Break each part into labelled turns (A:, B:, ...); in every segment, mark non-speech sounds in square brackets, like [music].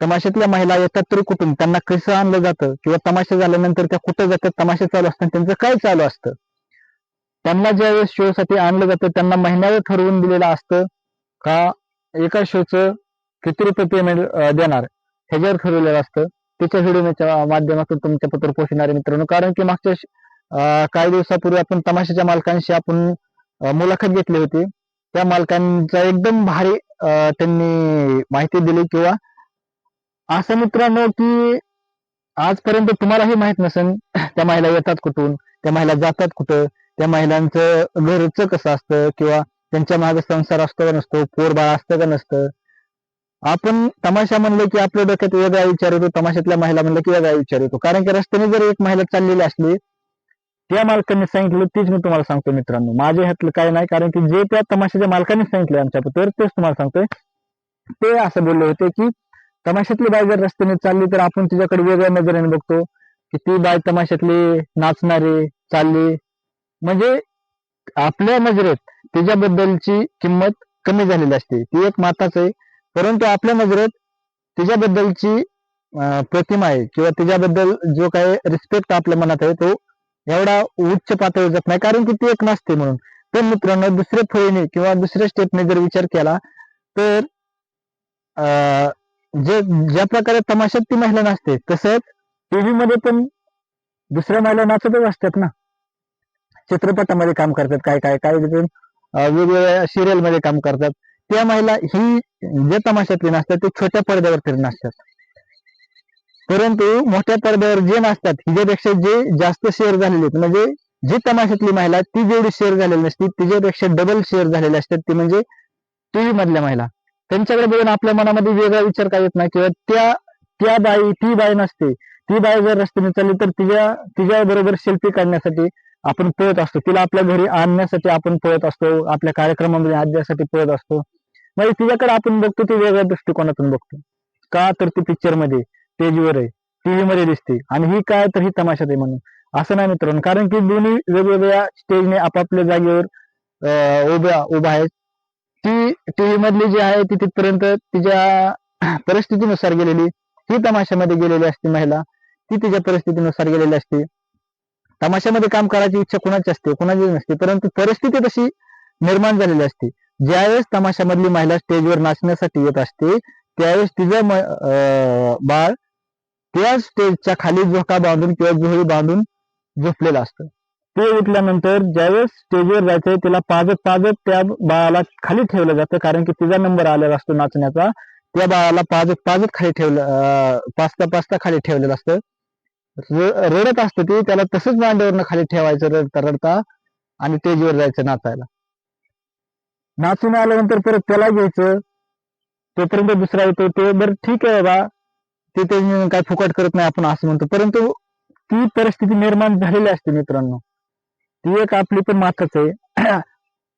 A: तमाशातल्या महिला येतात तरी कुठून त्यांना कसं आणलं जातं? किंवा तमाशा झाल्यानंतर त्या कुठं जातात? तमाशा चालू असतात त्यांचं काय चालू असतं? त्यांना ज्यावेळेस शो साठी आणलं जातं त्यांना महिन्यावर ठरवून दिलेलं असतं का एका शोचं किती रुपये पेमेंट देणार? ह्याच्यावर ठरवलेलं असतं. त्याच्या व्हिडिओच्या माध्यमातून तुमच्या पत्र पोहोचणारे मित्रांनो कारण की मागच्या अं, काही दिवसापूर्वी आपण तमाशाच्या मालकांशी आपण मुलाखत घेतली होती. त्या मालकांचा एकदम भारी अं, त्यांनी माहिती दिली किंवा असं मित्रांनो की आजपर्यंत तुम्हाला हे माहीत नसेल त्या महिला येतात कुठून त्या महिला जातात कुठं त्या महिलांचं घरचं कसं असतं किंवा त्यांच्या मागे संसार असतो का नसतो पोरबाळ असतं का नसतं. आपण तमाशा म्हणलं की आपल्या डोक्यात वेगळा विचार येतो तमाशातल्या महिला म्हणलं की वेगळा विचार येतो. कारण की रस्त्याने जर एक महिला चाललेली असली त्या मालकांनी सांगितलं तीच मी तुम्हाला सांगतो मित्रांनो. माझ्या ह्यातलं काय नाही कारण की जे त्या तमाशाच्या मालकांनी सांगितलं आमच्या तर तेच तुम्हाला सांगतोय. ते असं बोलले होते की तमाशातली बाय जर रस्त्याने चालली तर आपण तिच्याकडे वेगळ्या नजरेने बघतो की ती बाय तमाशातली नाचणारी चालली. म्हणजे आपल्या नजरेत तिच्याबद्दलची किंमत कमी झालेली असते. ती एक माताच आहे. परंतु आपल्या नजरेत तिच्याबद्दलची प्रतिमा आहे किंवा तिच्याबद्दल जो काही रिस्पेक्ट आपल्या मनात आहे तो एवढा उच्च पातळी जात नाही. कारण की ती एक नसते म्हणून. तर मित्रांनो दुसऱ्या फळीने किंवा दुसऱ्या स्टेपने जर विचार केला तर अं, जे ज्या प्रकारे तमाशात ती महिला नाचते तसंच टीव्ही मध्ये पण दुसऱ्या महिला नाचतच असतात ना. चित्रपटामध्ये काम करतात काय काय काय वेगवेगळ्या सिरियलमध्ये काम करतात. त्या महिला ही जे तमाशातली नाचतात ते छोट्या पडद्यावर नाचतात. परंतु मोठ्या पडद्यावर जे नाचतात हिच्यापेक्षा जे जास्त शेअर झालेले आहेत म्हणजे जी तमाशातली महिला ती जेवढी शेअर झालेली नसती तिच्यापेक्षा डबल शेअर झालेली असतात ती म्हणजे टीव्ही मधल्या महिला. त्यांच्याकडे बघून आपल्या मनामध्ये वेगळा विचार काय येत नाही किंवा त्या त्या बाई ती बाई नसते. ती बाई जर रस्त्याने चालली तर तिच्या तिच्या बरोबर सेल्फी काढण्यासाठी आपण पळत असतो. तिला आपल्या घरी आणण्यासाठी आपण पळत असतो. आपल्या कार्यक्रमामध्ये आणण्यासाठी पळत असतो. म्हणजे तिच्याकडे आपण बघतो ती वेगळ्या दृष्टिकोनातून बघतो. का तर ती पिक्चरमध्ये स्टेजवर आहे. टीव्ही मध्ये दिसते. आणि ही काय तर ही तमाशात आहे म्हणून. असं नाही मित्रांनो. कारण की दोन्ही वेगवेगळ्या स्टेजने आपापल्या जागेवर उभ्या उभा आहेत. ती टीव्ही मधली जी आहे ती तिथपर्यंत तिच्या परिस्थितीनुसार गेलेली. ही तमाशामध्ये गेलेली असते महिला. ती तिच्या परिस्थितीनुसार गेलेली असते. तमाशामध्ये काम करायची इच्छा कुणाची असते? कुणाची नसते. परंतु परिस्थिती तशी निर्माण झालेली असते. ज्यावेळेस तमाशामधली महिला स्टेजवर नाचण्यासाठी येत असते त्यावेळेस तिचं अं, बाळ त्या स्टेजच्या खाली झोका बांधून किंवा जोहळी बांधून झोपलेलं असतं. ते उठल्यानंतर ज्यावेळेस स्टेजवर जायचंय तिला पाजत पाजत त्या बाळाला खाली ठेवलं जातं. कारण की तिचा नंबर आलेला असतो नाचण्याचा. त्या बाळाला पाजत पाजत खाली ठेवलं पाचता पाचता खाली ठेवलेलं असतं. रडत असतं ते. त्याला तसंच मांडीवरनं खाली ठेवायचं रडता रडता आणि स्टेजवर जायचं नाचायला. नाचून आल्यानंतर परत त्याला घ्यायचं. तोपर्यंत दुसरा येतो. ते बरं ठीक आहे बाबा. ते ते काय फुकट करत नाही आपण असं म्हणतो. परंतु ती परिस्थिती निर्माण झालेली असते मित्रांनो. ती एक आपली पण माथच आहे. [clears throat]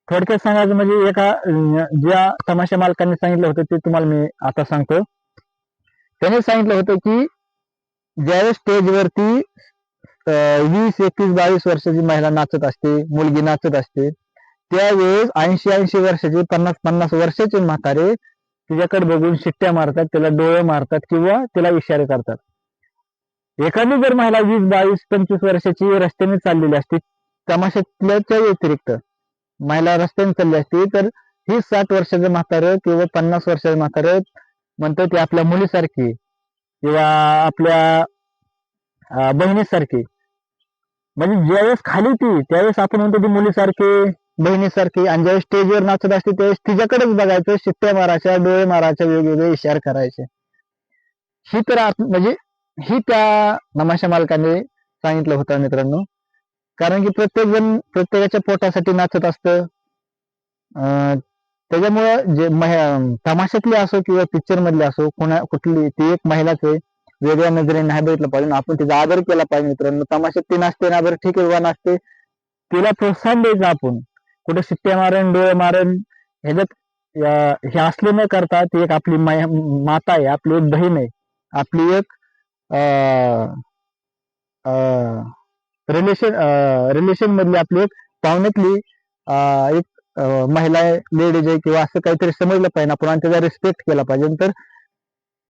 A: थोडक्यात सांगायचं म्हणजे एका ज्या तमाशा मालकांनी सांगितलं होतं ते तुम्हाला मी आता सांगतो. त्याने सांगितलं होतं की ज्यावेळेस स्टेजवरती वीस एकवीस बावीस वर्षाची महिला नाचत असते मुलगी नाचत असते त्यावेळेस ऐंशी ऐंशी वर्षाची पन्नास पन्नास वर्षाचे म्हातारे तिच्याकडे बघून शिट्ट्या मारतात तिला डोळे मारतात किंवा तिला इशारे करतात. एखादी जर महिला वीस बावीस पंचवीस वर्षाची रस्त्याने चाललेली असते तमाशातल्याच्या व्यतिरिक्त महिला रस्त्याने चालली असती तर ही साठ वर्षाचं म्हातारं किंवा पन्नास वर्षाचं म्हातारं म्हणतो ते आपल्या मुलीसारखी किंवा आपल्या बहिणीसारखी. म्हणजे ज्यावेळेस खाली ती त्यावेळेस आपण म्हणतो ती मुलीसारखी बहिणीसारखी. आणि ज्यावेळेस स्टेजवर नाचत असते त्यावेळेस तिच्याकडेच बघायचं शिट्ट्या मारायच्या डोळे मारायच्या वेगवेगळे इशार करायचे. ही तर म्हणजे ही त्या नमाशा मालकाने सांगितलं होतं मित्रांनो. कारण की प्रत्येक जण प्रत्येकाच्या पोटासाठी नाचत असतं. अं, त्याच्यामुळं जे तमाशातले तमाशातली असो किंवा पिक्चर मधले असो कोणा कुठली ती एक महिलाच आहे. वेगळ्या नजरेने नाही बघितलं पाहिजे. आपण तिचा आदर केला पाहिजे मित्रांनो. तमाशात ती नाचते ना बरं ठीक आहे नाचते. तिला प्रोत्साहन द्यायचं आपण. कुठे शिट्ट्या मारण डोळे मारण ह्याच्यात हे असले न करता ती एक आपली माता आहे आपली एक बहीण आहे. आपली एक रिलेशन रिलेशन मधली आपली एक पाहुण्यातली एक महिला आहे लेडीज आहे किंवा असं काहीतरी समजलं पाहिजे आपण आणि त्याचा रिस्पेक्ट केला पाहिजे. तर